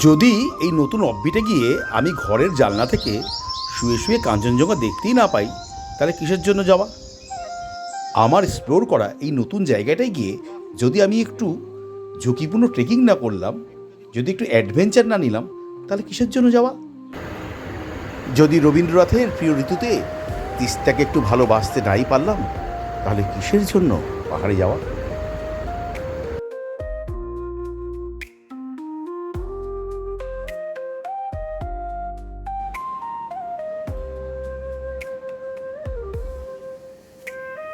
যদি এই নতুন অববিটে গিয়ে আমি ঘরের জানলা থেকে শুয়ে শুয়ে কাঞ্চনজঙ্ঘা দেখতেই না পাই, তাহলে কিসের জন্য যাওয়া? আমার এক্সপ্লোর করা এই নতুন জায়গাটায় গিয়ে যদি আমি একটু ঝুঁকিপূর্ণ ট্রেকিং না করলাম, যদি একটু অ্যাডভেঞ্চার না নিলাম, তাহলে কিসের জন্য যাওয়া? যদি রবীন্দ্রনাথের প্রিয় ঋতুতে তিস্তাকে একটু ভালোবাসতে নাই পারলাম, তাহলে কিসের জন্য পাহাড়ে যাওয়া?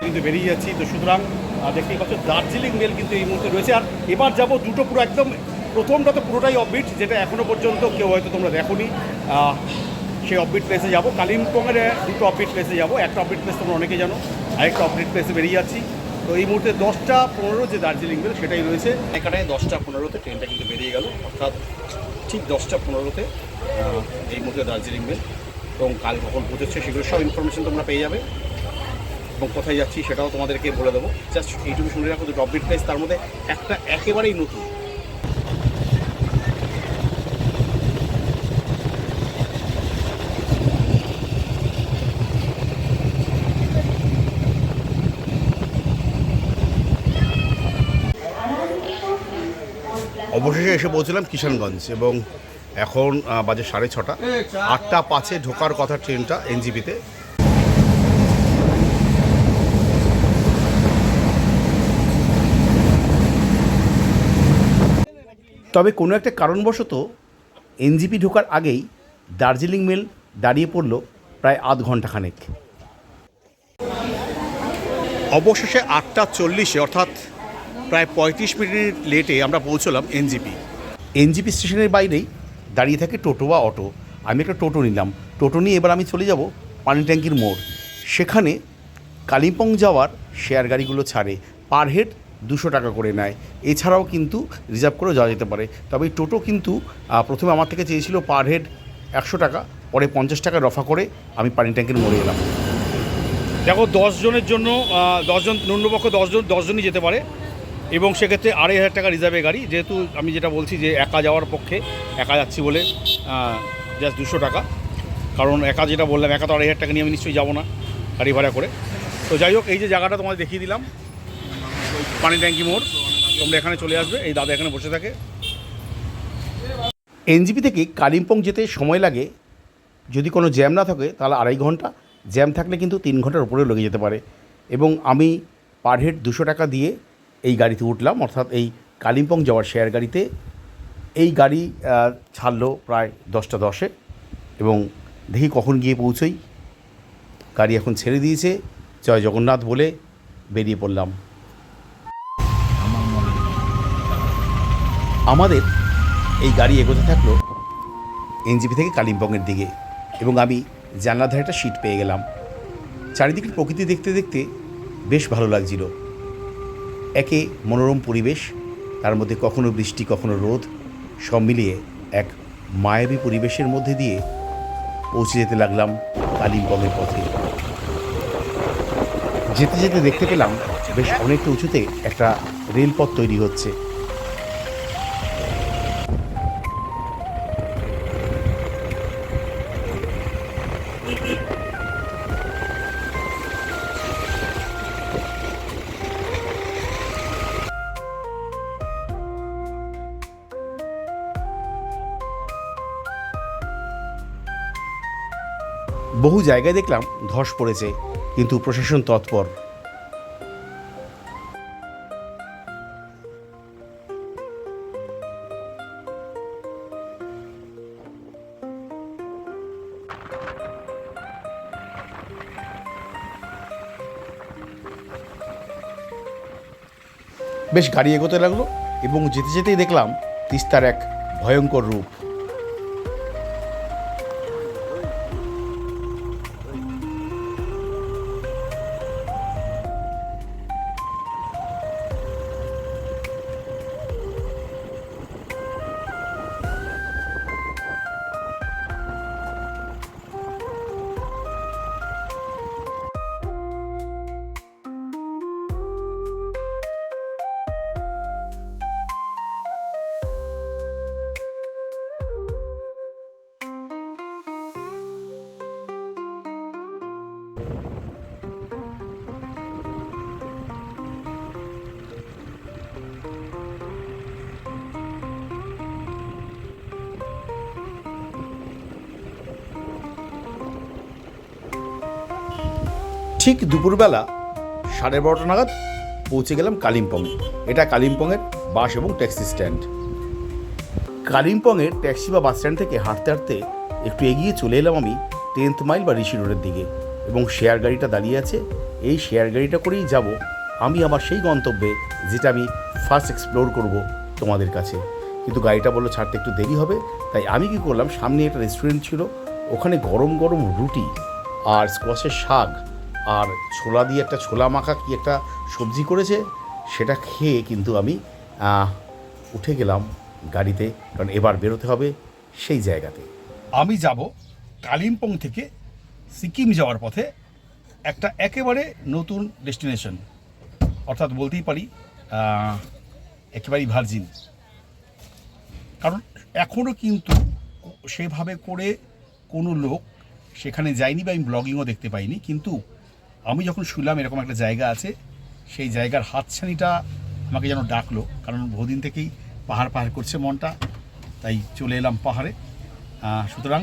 কিন্তু বেরিয়ে যাচ্ছি। তো সুতরাং দেখতেই পাচ্ছ, দার্জিলিং মেল কিন্তু এই মুহূর্তে রয়েছে। আর এবার যাব দুটো পুরো একদম, প্রথমটা তো পুরোটাই অফবিট যেটা এখনও পর্যন্ত কেউ হয়তো তোমরা দেখোনি। সেই অফবিট প্লেসে যাব। কালিম্পংয়ের দুটো অফবিট প্লেসে যাব। একটা অফবিট প্লেস তোমরা অনেকে জানো, আরেকটা অফবিট প্লেসে বেরিয়ে যাচ্ছি। তো এই মুহূর্তে দশটা পনেরো যে দার্জিলিং মেল সেটাই রয়েছে। এখানে দশটা পনেরোতে ট্রেনটা কিন্তু বেরিয়ে গেল। অর্থাৎ ঠিক দশটা পনেরোতে এই মুহূর্তে দার্জিলিং মেল এবং কাল কখন পৌঁছচ্ছে সেগুলো সব ইনফরমেশন তোমরা পেয়ে যাবে। এবং কোথায় যাচ্ছি সেটাও তোমাদেরকে বলে দেবো। জাস্ট এইটুকু শুনে রাখো দুটো অফবিট প্লেস তার মধ্যে একটা একেবারেই নতুন। অবশেষে এসে পৌঁছলাম কিষানগঞ্জ এবং এখন বাজে সাড়ে ছটা। আটটা পাঁচে ঢোকার কথা ট্রেনটা এনজিপিতে। তবে কোনো একটা কারণবশত এনজিপি ঢোকার আগেই দার্জিলিং মেল দাঁড়িয়ে পড়ল প্রায় আধ ঘণ্টা খানেক অবশেষে আটটা চল্লিশে অর্থাৎ প্রায় পঁয়ত্রিশ মিনিট লেটে আমরা পৌঁছলাম এনজিপি। এনজিপি স্টেশনের বাইরেই দাঁড়িয়ে থাকে টোটো বা অটো। আমি একটা টোটো নিলাম। টোটো নিয়ে এবার আমি চলে যাব পানি ট্যাঙ্কির মোড়। সেখানে কালিম্পং যাওয়ার শেয়ার গাড়িগুলো ছাড়ে। পার হেড দুশো টাকা করে নেয়। এছাড়াও কিন্তু রিজার্ভ করেও যাওয়া যেতে পারে। তবে এই টোটো কিন্তু প্রথমে আমার থেকে চেয়েছিল পার হেড একশো টাকা, পরে পঞ্চাশ টাকা রফা করে আমি পানি ট্যাঙ্কির মরে এলাম। দেখো দশজনের জন্য দশজন ন্যূনপক্ষ দশজন দশজনই যেতে পারে। এবং সেক্ষেত্রে আড়াই হাজার টাকা রিজার্ভে গাড়ি। যেহেতু আমি যেটা বলছি যে একা যাওয়ার পক্ষে একা যাচ্ছি বলে জাস্ট দুশো টাকা। কারণ একা যেটা বললাম, একা তো আড়াই হাজার টাকা নিয়ে আমি নিশ্চয়ই যাব না গাড়ি ভাড়া করে। তো যাই হোক, এই যে জায়গাটা তোমাদের দেখিয়ে দিলাম। পানি ট্যাঙ্কি মোড়। তোমরা এখানে চলে আসবে, এই দাদা এখানে বসে থাকে। এনজিপি থেকে কালিম্পং যেতে সময় লাগে। যদি কোনো জ্যাম না থাকে, তাহলে আড়াই ঘণ্টা। জ্যাম থাকলে কিন্তু তিন ঘণ্টার উপরে লেগে যেতে পারে। এবং আমি পার হেড দুশো টাকা দিয়ে এই গাড়িতে উঠলাম। অর্থাৎ এই কালিম্পং যাওয়ার শেয়ার গাড়িতে। এই গাড়ি ছাড়লো প্রায় দশটা দশে। এবং দেখি কখন গিয়ে পৌঁছই। গাড়ি এখন ছেড়ে দিয়েছে। জয় জগন্নাথ বলে বেরিয়ে পড়লাম। আমাদের এই গাড়ি এগোতে থাকল এনজিপি থেকে কালিম্পংয়ের দিকে এবং আমি জানলার ধারে একটা সিট পেয়ে গেলাম। চারিদিকের প্রকৃতি দেখতে দেখতে বেশ ভালো লাগছিল। একে মনোরম পরিবেশ, তার মধ্যে কখনো বৃষ্টি, কখনো রোদ, সব মিলিয়ে এক মায়াবী পরিবেশের মধ্যে দিয়ে পৌঁছে যেতে লাগলাম কালিম্পংয়ের পথে। যেতে যেতে দেখতে পেলাম বেশ অনেকটা উঁচুতে একটা রেলপথ তৈরি হচ্ছে। বহু জায়গায় দেখলাম ধস পড়েছে, কিন্তু প্রশাসন তৎপর। বেশ গাড়ি এগোতে লাগল এবং যেতে যেতেই দেখলাম তিস্তার এক ভয়ঙ্কর রূপ। ঠিক দুপুরবেলা সাড়ে বারোটা নাগাদ পৌঁছে গেলাম কালিম্পংয়ে। এটা কালিম্পংয়ের বাস এবং ট্যাক্সি স্ট্যান্ড। কালিম্পংয়ের ট্যাক্সি বা বাস স্ট্যান্ড থেকে হাঁটতে হাঁটতে একটু এগিয়ে চলে এলাম আমি টেন্থ মাইল বা ঋষি রোডের দিকে এবং শেয়ার গাড়িটা দাঁড়িয়ে আছে। এই শেয়ার গাড়িটা করেই যাব আমি আমার সেই গন্তব্যে যেটা আমি ফার্স্ট এক্সপ্লোর করব তোমাদের কাছে। কিন্তু গাড়িটা বলল, ছাড়তে একটু দেরি হবে। তাই আমি কি করলাম, সামনে একটা রেস্টুরেন্ট ছিল, ওখানে গরম গরম রুটি আর স্কোয়াশের শাক আর ছোলা দিয়ে একটা ছোলা মাখা কি একটা সবজি করেছে, সেটা খেয়ে কিন্তু আমি উঠে গেলাম গাড়িতে, কারণ এবার বেরোতে হবে সেই জায়গাতে। আমি যাব কালিম্পং থেকে সিকিম যাওয়ার পথে একটা একেবারে নতুন ডেস্টিনেশন, অর্থাৎ বলতেই পারি একেবারেই ভার্জিন। কারণ এখনও কিন্তু সেভাবে করে কোনো লোক সেখানে যায়নি বা আমি ব্লগিংও দেখতে পাইনি, কিন্তু আমি যখন শুনলাম এরকম একটা জায়গা আছে, সেই জায়গার হাতছানিটা আমাকে যেন ডাকলো, কারণ বহুদিন থেকেই পাহাড় পাহাড় করছে মনটা, তাই চলে এলাম পাহাড়ে। সুতরাং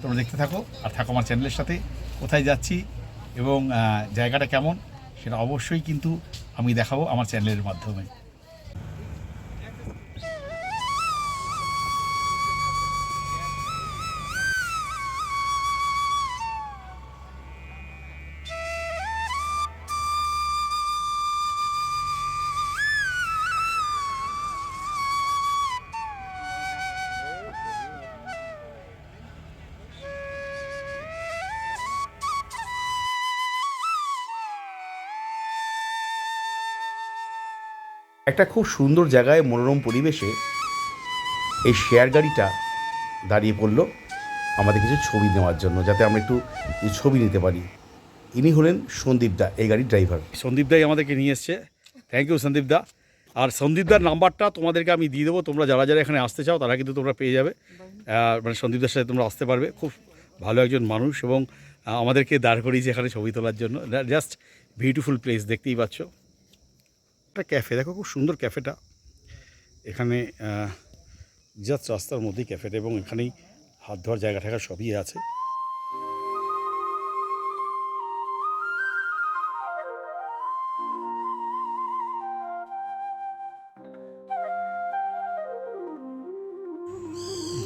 তোমরা দেখতে থাকো আর থাকো আমার চ্যানেলের সাথে, কোথায় যাচ্ছি এবং জায়গাটা কেমন, সেটা অবশ্যই কিন্তু আমি দেখাবো আমার চ্যানেলের মাধ্যমে। একটা খুব সুন্দর জায়গায় মনোরম পরিবেশে এই শেয়ার গাড়িটা দাঁড়িয়ে পড়ল আমাদের কিছু ছবি নেওয়ার জন্য, যাতে আমরা একটু ছবি নিতে পারি। ইনি হলেন সন্দীপ দা, এই গাড়ির ড্রাইভার। সন্দীপ দাই আমাদেরকে নিয়ে এসছে। Thank you Sandip da. আর সন্দীপ দার নাম্বারটা তোমাদেরকে আমি দিয়ে দেবো। তোমরা যারা যারা এখানে আসতে চাও, তারা কিন্তু তোমরা পেয়ে যাবে। মানে সন্দীপ দার সাথে তোমরা আসতে পারবে। খুব ভালো একজন মানুষ এবং আমাদেরকে দাঁড় করিয়েছে এখানে ছবি তোলার জন্য। জাস্ট বিউটিফুল প্লেস দেখতেই পাচ্ছ। একটা ক্যাফে, দেখো খুব সুন্দর ক্যাফেটা। এখানে জাস্ট রাস্তার মধ্যেই ক্যাফেটা এবং এখানেই হাত ধোয়ার জায়গা টায়গা সবই আছে।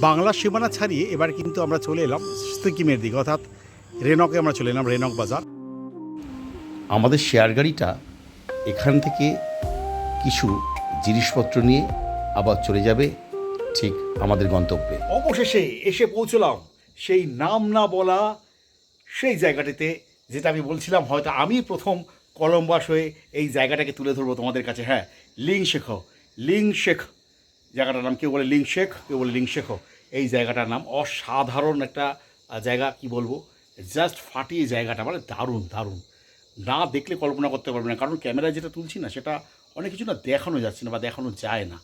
বাংলার সীমানা ছাড়িয়ে এবার কিন্তু আমরা চলে এলাম সিকিমের দিকে, অর্থাৎ রেনকে আমরা চলে এলাম, রেনক বাজার। আমাদের শেয়ার গাড়িটা এখান থেকে কিছু জিনিসপত্র নিয়ে আবার চলে যাবে ঠিক আমাদের গন্তব্যে। অবশেষে এসে পৌঁছলাম। সেই নাম না বলা সেই জায়গাটিতে, যেটা আমি বলছিলাম হয়তো আমি প্রথম কলম্বাস হয়ে এই জায়গাটাকে তুলে ধরবো তোমাদের কাছে। হ্যাঁ লিং শেখ লিং শেখ জায়গাটার নাম কেউ বলে লিং শেখ কেউ বলে লিং শেখ এই জায়গাটার নাম অসাধারণ একটা জায়গা, কি বলব? জাস্ট ফাটিয়ে জায়গাটা মানে দারুণ দারুণ। না দেখলে কল্পনা করতে পারবে না, কারণ ক্যামেরায় যেটা তুলছি না, সেটা অনেক কিছু না দেখানো যাচ্ছে না বা দেখানো যায় না।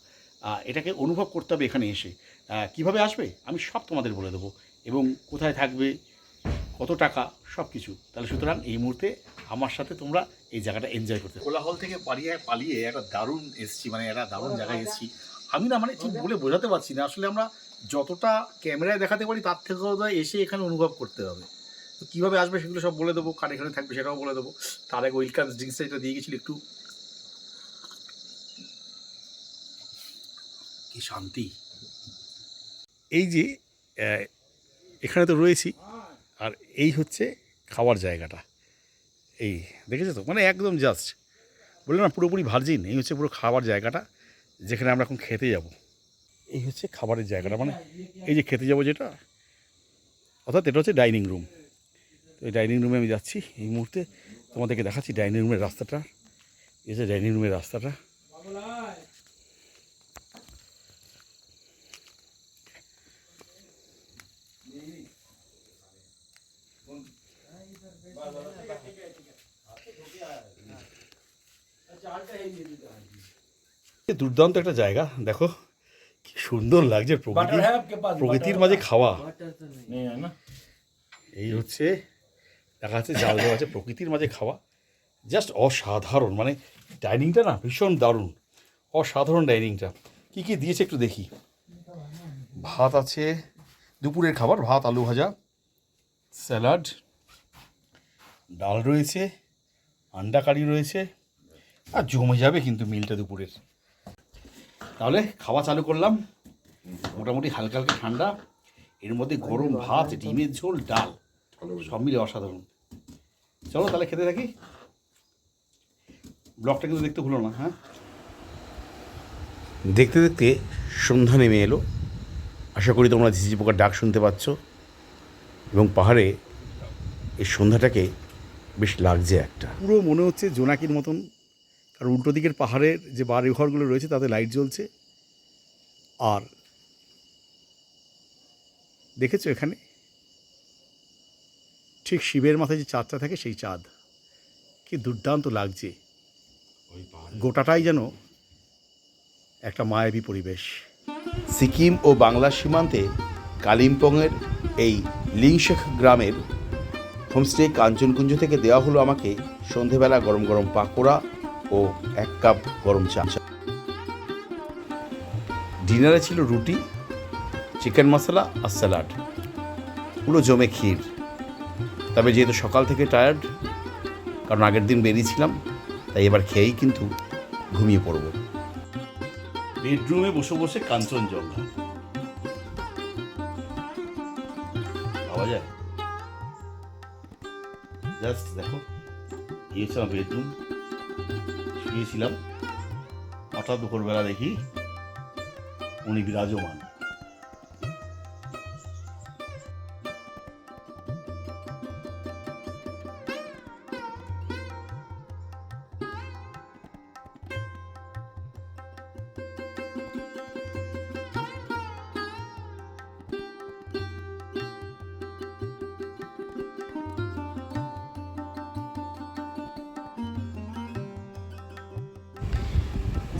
এটাকে অনুভব করতে হবে এখানে এসে। কীভাবে আসবে? আমি সব তোমাদের বলে দেবো। এবং কোথায় থাকবে? কত টাকা? সব কিছু তাহলে সুতরাং এই মুহূর্তে আমার সাথে তোমরা এই জায়গাটা এনজয় করতে কোলাহল থেকে পালিয়ে পালিয়ে একটা দারুণ এসছি মানে একটা দারুণ জায়গায় এসছি। আমি না মানে ঠিক বলে বোঝাতে পারছি না। আসলে আমরা যতটা ক্যামেরায় দেখাতে পারি তার থেকেও এসে এখানে অনুভব করতে হবে। তো কীভাবে আসবে সেগুলো সব বলে দেবো। কার এখানে থাকবে সেটাও বলে দেবো। তার আগে ওয়েলকাম ড্রিঙ্কসটা যেটা দিয়ে গেছিল একটু। কি শান্তি। এই যে এখানে তো রয়েছি, আর এই হচ্ছে খাওয়ার জায়গাটা। এই, দেখেছ তো? মানে একদম জাস্ট বললাম না, পুরোপুরি ভার্জিন, এই হচ্ছে পুরো খাবার জায়গাটা, যেখানে আমরা এখন খেতে যাব। এই হচ্ছে খাবারের জায়গাটা মানে এই যে খেতে যাব যেটা, অর্থাৎ এটা হচ্ছে ডাইনিং রুম। তো এই ডাইনিং রুমে আমি যাচ্ছি, এই মুহূর্তে তোমাদেরকে দেখাচ্ছি ডাইনিং রুমের রাস্তাটা। এই যে ডাইনিং রুমের রাস্তাটা। দুর্দান্ত একটা জায়গা দেখো কি সুন্দর লাগছে প্রকৃতি প্রকৃতির মাঝে খাওয়া। এই হচ্ছে দেখা যাচ্ছে জাল দেওয়া আছে প্রকৃতির মাঝে খাওয়া। জাস্ট অসাধারণ মানে ডাইনিংটা না ভীষণ দারুণ। অসাধারণ ডাইনিংটা কি কি দিয়েছে একটু দেখি। ভাত আছে দুপুরের খাবার ভাত আলু ভাজা স্যালাড ডাল রয়েছে আন্ডা কারি রয়েছে। আর জমে যাবে কিন্তু মিলটা দুপুরের। তাহলে খাওয়া চালু করলাম। মোটামুটি হালকা হালকা ঠান্ডা। এর মধ্যে গরম ভাত ডিমের ঝোল ডাল সব মিলে অসাধারণ। চলো তাহলে খেতে থাকি। ব্লগটা কিন্তু দেখতে ভুলো না হ্যাঁ? দেখতে দেখতে সন্ধ্যা নেমে এলো। আশা করি তোমরা ঝিঝি পোকার ডাক শুনতে পাচ্ছ। এবং পাহাড়ে এই সন্ধ্যাটাকে বেশ লাগছে একটা। পুরো মনে হচ্ছে জোনাকির মতন কারণ উল্টো দিকের পাহাড়ের যে বাড়ি ঘরগুলো রয়েছে তাতে লাইট জ্বলছে। আর দেখেছ এখানে? ঠিক শিবের মাথায় যে চাঁদটা থাকে সেই চাঁদ। কি দুর্দান্ত লাগছে। গোটাটাই যেন একটা মায়াবী পরিবেশ। সিকিম ও বাংলার সীমান্তে কালিম্পংয়ের এই লিংশেখ গ্রামের হোমস্টে কাঞ্চনকুঞ্জ থেকে দেওয়া হলো আমাকে সন্ধেবেলা গরম গরম পাকোড়া ও এক কাপ গরম চা। ডিনারে ছিল রুটি, চিকেন মশলা আর স্যালাড। পুরো জমে ক্ষীর। তবে যেহেতু সকাল থেকে টায়ার্ড কারণ আগের দিন বেরিয়েছিলাম তাই এবার খেয়েই কিন্তু ঘুমিয়ে পড়ব। বেডরুমে বসে বসে কাঞ্চনজঙ্ঘা পাওয়া যায়। জাস্ট দেখো এই হচ্ছে আমার বেডরুম। শুয়েছিলাম হঠাৎ দুপুরবেলা দেখি উনি বিরাজমান।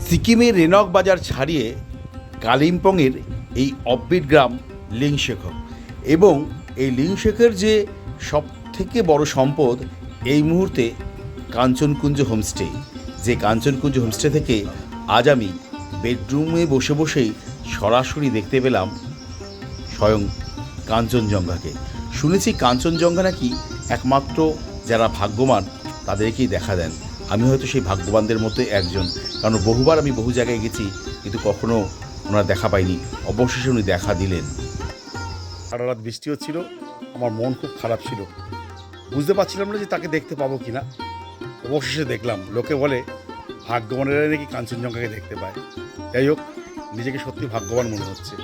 সিকিমের রেনক বাজার ছাড়িয়ে কালিম্পংয়ের এই অব্বিট গ্রাম লিংশেখ এবং এই লিংশেখের যে সব থেকে বড় সম্পদ, এই মুহূর্তে কাঞ্চনকুঞ্জ হোমস্টে। যে কাঞ্চনকুঞ্জ হোমস্টে থেকে আজ আমি বেডরুমে বসে বসেই সরাসরি দেখতে পেলাম স্বয়ং কাঞ্চনজঙ্ঘাকে। শুনেছি কাঞ্চনজঙ্ঘা নাকি একমাত্র যারা ভাগ্যবান, তাদেরকেই দেখা দেন। আমি হয়তো সেই ভাগ্যবানদের মধ্যে একজন। কারণ বহুবার আমি বহু জায়গায় গেছি, কিন্তু কখনো ওনার দেখা পাইনি। অবশেষে উনি দেখা দিলেন। সারা রাত বৃষ্টি হচ্ছিল আমার মন খুব খারাপ ছিল। বুঝতে পারছিলাম না যে তাকে দেখতে পাবো কি না অবশেষে দেখলাম, লোকে বলে, ভাগ্যবানেরা নাকি কাঞ্চনজঙ্ঘাকে দেখতে পায়। যাই হোক, নিজেকে সত্যি ভাগ্যবান মনে হচ্ছে।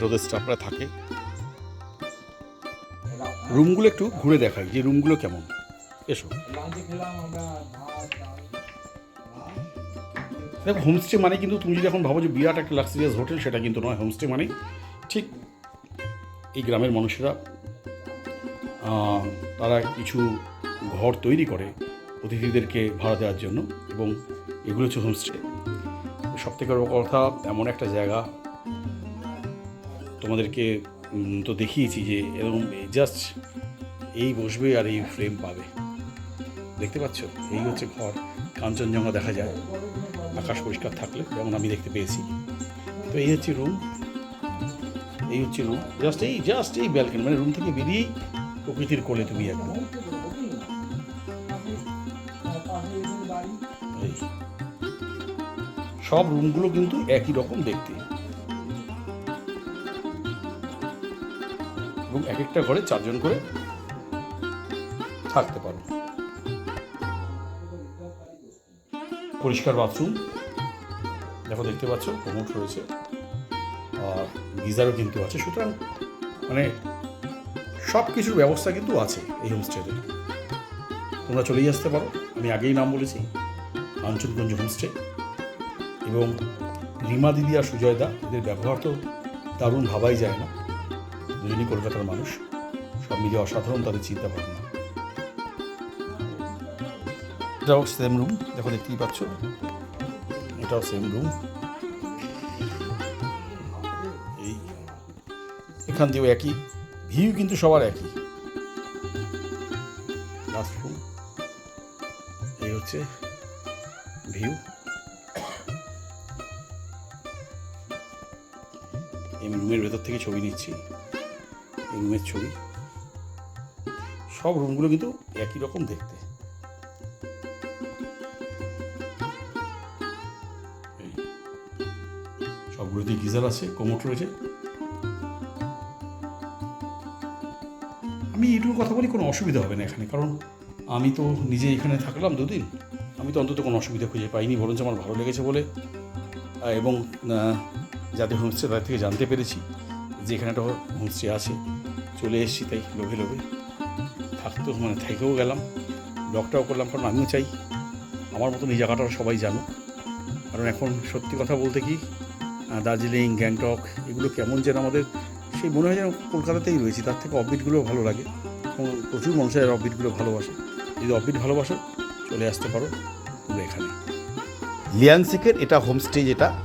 রোদের স্টাফরা থাকে। রুমগুলো একটু ঘুরে দেখাই যে রুমগুলো কেমন। এসো। দেখো হোমস্টে মানে কিন্তু তুমি যদি এখন ভাবো যে বিরাট একটা লাক্সারিয়াস হোটেল, সেটা কিন্তু নয়। হোমস্টে মানে ঠিক এই গ্রামের মানুষেরা তারা কিছু ঘর তৈরি করে অতিথিদেরকে ভাড়া দেওয়ার জন্য এবং এগুলো হচ্ছে হোমস্টে সব থেকে বড় কথা, এমন একটা জায়গা তোমাদেরকে তো দেখিয়েছি যে এরকম জাস্ট এই বসবে আর এই ফ্রেম পাবে। দেখতে পাচ্ছ? এই হচ্ছে ঘর। কাঞ্চনজঙ্ঘা দেখা যায়। আকাশ পরিষ্কার থাকলে, যেমন আমি দেখতে পেয়েছি। তো এই হচ্ছে রুম এই হচ্ছে রুম জাস্ট এই জাস্ট এই ব্যালকনি মানে রুম থেকে বেরিয়েই প্রকৃতির কোলে তুমি একদম সব রুমগুলো কিন্তু একই রকম দেখতে। এক একটা ঘরে চারজন করে থাকতে পারো। পরিষ্কার বাথরুম। দেখো, দেখতে পাচ্ছ কোমোট রয়েছে আর গিজারও কিন্তু আছে। সুতরাং মানে সব কিছুর ব্যবস্থা কিন্তু আছে এই হোমস্টেতে তোমরা চলেই আসতে পারো। আমি আগেই নাম বলেছি কাঞ্চনগঞ্জ হোমস্টে এবং রিমা দিদি আর সুজয় দা, এদের ব্যবহার তো দারুণ ভাবাই যায় না। দুজনই কলকাতার মানুষ, সব মিলিয়ে অসাধারণ তাদের চিন্তা ভাবনা এটাও সেম রুম দেখো দেখতেই পাচ্ছ। এটাও সেম রুম এই, এখান দিয়েও একই, ভিউ কিন্তু সবার একই। এই হচ্ছে ভিউ আমি রুমের ভেতর থেকে ছবি নিচ্ছি। রুমের ছবি। সব রুমগুলো কিন্তু একই রকম দেখতে। এই সবগুলোতেই গিজার আছে কোমোট রয়েছে। আমি এইটুকু কথা বলি, কোনো অসুবিধা হবে না এখানে, কারণ আমি তো নিজে এখানে থাকলাম দুদিন। আমি তো অন্তত কোনো অসুবিধা খুঁজে পাইনি, বরঞ্চ আমার ভালো লেগেছে বলে। এবং যাদের হোমস্টে তাদের থেকে জানতে পেরেছি যে এখানে একটা হোমস্টে আছে। চলে এসেছি, তাই লোভে লোভে। থাকতেও মানে থেকেও গেলাম। ব্লগটাও করলাম, কারণ আমিও চাই। আমার মতন এই জায়গাটা সবাই জানো কারণ এখন সত্যি কথা বলতে কি দার্জিলিং, গ্যাংটক, এগুলো কেমন যেন আমাদের, সেই মনে হয় যেন কলকাতাতেই রয়েছি। তার থেকে অফবিটগুলো ভালো লাগে। এবং প্রচুর মানুষের অফবিটগুলো ভালোবাসে। যদি অফবিট ভালোবাসো, চলে আসতে পারো পুরো এখানে। লিয়াংসিকের এটা হোমস্টে যেটা,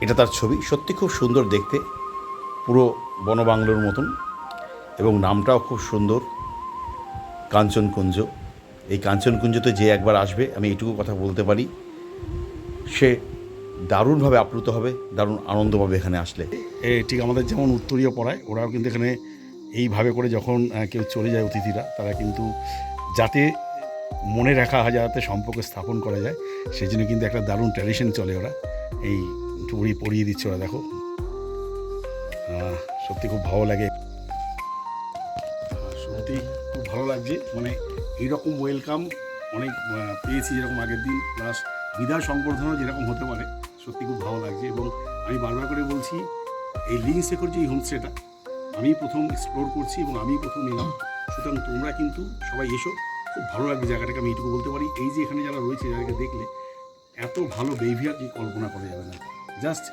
এটা তার ছবি। সত্যি খুব সুন্দর দেখতে। পুরো বনবাংলোর মতন। এবং নামটাও খুব সুন্দর, কাঞ্চনকুঞ্জ। এই কাঞ্চনকুঞ্জতে যে একবার আসবে, আমি এটুকু কথা বলতে পারি। সে দারুণভাবে আপ্লুত হবে, দারুণ আনন্দ পাবে এখানে আসলে। ঠিক আমাদের যেমন উত্তরীয় পড়ায়, ওরাও কিন্তু এখানে এইভাবে করে যখন কেউ চলে যায় অতিথিরা, তারা কিন্তু যাতে মনে রাখা হয়, যাতে সম্পর্ক স্থাপন করা যায় সেই জন্য কিন্তু একটা দারুণ ট্র্যাডিশন চলে ওরা। এই টুড়ি পরিয়ে দিচ্ছে ওরা, দেখো। সত্যি খুব ভালো লাগে। লাগছে মানে এইরকম ওয়েলকাম অনেক পেয়েছি যেরকম আগের দিন প্লাস বিদায় সংবর্ধনাও যেরকম হতে পারে, সত্যি খুব ভালো লাগছে এবং আমি বারবার করে বলছি, এই লিঙ্ক শেখর যে হোমস্টেটা আমি প্রথম এক্সপ্লোর করছি এবং আমি প্রথম এলাম। সুতরাং তোমরা কিন্তু সবাই এসো, খুব ভালো লাগবে জায়গাটাকে আমি এইটুকু বলতে পারি। এই যে এখানে যারা রয়েছে, যাদেরকে দেখলে, এত ভালো বিহেভিয়ার যে কল্পনা করা যাবে না। জাস্ট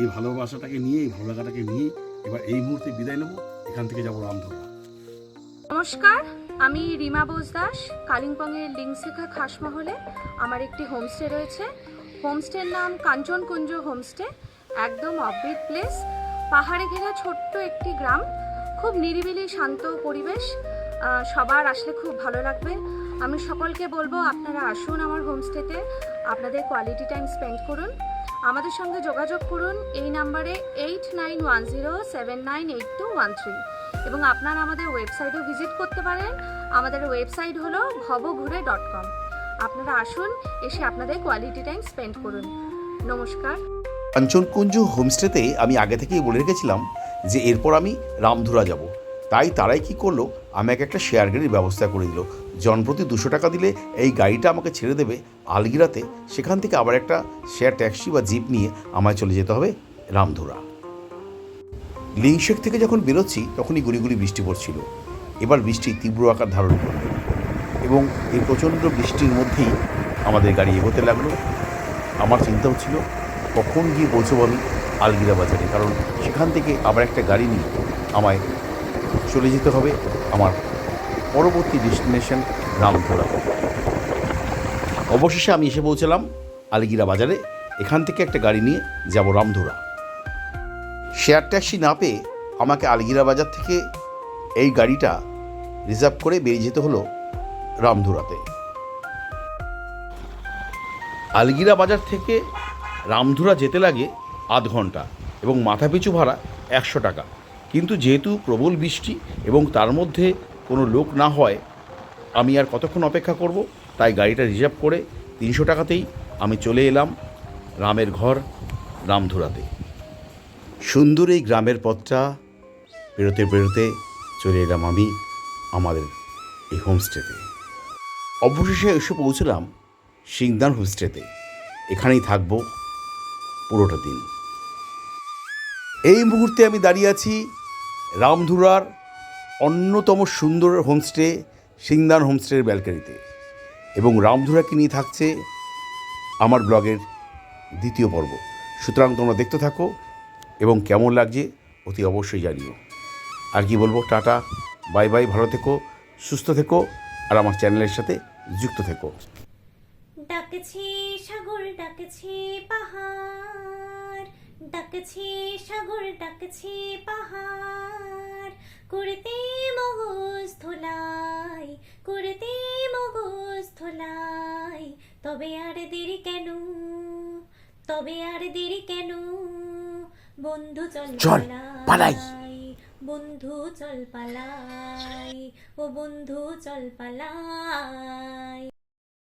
এই ভালোবাসাটাকে নিয়ে, এই ভালো লাগাটাকে নিয়ে, এবার এই মুহূর্তে বিদায় নেব, এখান থেকে যাব রামধরা নমস্কার। আমি রিমা বোস দাস কালিম্পংয়ের লিংশেখা খাসমহলে আমার একটি হোমস্টে রয়েছে। হোমস্টের নাম কাঞ্চনকুঞ্জ হোমস্টে, একদম অফবিট প্লেস পাহাড়ে ঘেরা ছোট্ট একটি গ্রাম। খুব নিরিবিলি, শান্ত পরিবেশ। সবার আসলে খুব ভালো লাগবে। আমি সকলকে বলব, আপনারা আসুন আমার হোমস্টেতে। আপনাদের কোয়ালিটি টাইম স্পেন্ড করুন। আমাদের সঙ্গে যোগাযোগ করুন এই নাম্বারে eight nine one zero seven nine eight two one three এবং আপনারা আমাদের ওয়েবসাইটও ভিজিট করতে পারেন। আমাদের ওয়েবসাইট হলো ভবঘুরে ডট কম। আপনারা আসুন, এসে আপনাদের কোয়ালিটি টাইম স্পেন্ড করুন। নমস্কার। কাঞ্চনকুঞ্জ হোমস্টেতে আমি আগে থেকেই বলে রেখেছিলাম যে এরপর আমি রামধুরা যাব। তাই তারাই কি করল? আমাকে একটা শেয়ার গাড়ির ব্যবস্থা করে দিল। জনপ্রতি দুশো টাকা দিলে এই গাড়িটা আমাকে ছেড়ে দেবে আলগিরাতে। সেখান থেকে আবার একটা শেয়ার ট্যাক্সি বা জিপ নিয়ে আমায় চলে যেতে হবে রামধুরা। লিংশেক থেকে যখন বেরোচ্ছি, তখনই গুড়ি গুড়ি বৃষ্টি পড়ছিল। এবার বৃষ্টি তীব্র আকার ধারণ করল এবং এই প্রচণ্ড বৃষ্টির মধ্যেই আমাদের গাড়ি এগোতে লাগল। আমার চিন্তা হচ্ছিল কখন গিয়ে পৌঁছবো আমি আলগিরা বাজারে, কারণ সেখান থেকে আবার একটা গাড়ি নিয়ে আমায় চলে যেতে হবে আমার পরবর্তী ডেস্টিনেশন রামধরা অবশেষে আমি এসে পৌঁছলাম আলগিরা বাজারে। এখান থেকে একটা গাড়ি নিয়ে যাব রামধুরা। শেয়ার ট্যাক্সি না পেয়ে আমাকে আলগিরা বাজার থেকে এই গাড়িটা রিজার্ভ করে বেরিয়ে যেতে হলো রামধুরাতে। আলগিরা বাজার থেকে রামধুরা যেতে লাগে আধ ঘণ্টা এবং মাথাপিছু ভাড়া একশো টাকা। কিন্তু যেহেতু প্রবল বৃষ্টি এবং তার মধ্যে কোনো লোক না হয়, আমি আর কতক্ষণ অপেক্ষা করব? তাই গাড়িটা রিজার্ভ করে তিনশো টাকাতেই আমি চলে এলাম রামের ঘর রামধুরাতে। সুন্দর এই গ্রামের পথটা পেরোতে পেরোতে চলে এলাম আমি আমাদের এই হোমস্টেতে। অবশেষে এসে পৌঁছলাম সিংদান হোমস্টেতে। এখানেই থাকব পুরোটা দিন। এই মুহূর্তে আমি দাঁড়িয়ে আছি রামধুরার অন্যতম সুন্দর হোমস্টে সিংদান হোমস্টের ব্যালকানিতে। এবং রামধুরাকে নিয়ে থাকছে আমার ব্লগের দ্বিতীয় পর্ব। সুতরাং তোমরা দেখতে থাকো এবং কেমন লাগছে অতি অবশ্যই জানিও। আর কি বলব, টাটা, বাই বাই, ভালো থেকো, সুস্থ থেকো, আর আমার চ্যানেলের সাথে যুক্ত থেকো। ডাকছি সাগর, ডাকছি পাহাড়, ডাকছি সাগর, ডাকছি পাহাড়। করতে মগজ ধোলাই, করতে মগজ ধোলাই, তবে আর দেরি কেন? তবে আর দেরি কেন? বন্ধু চল চল, পালাই। বন্ধু চল পালাই। ও বন্ধু চল পালাই।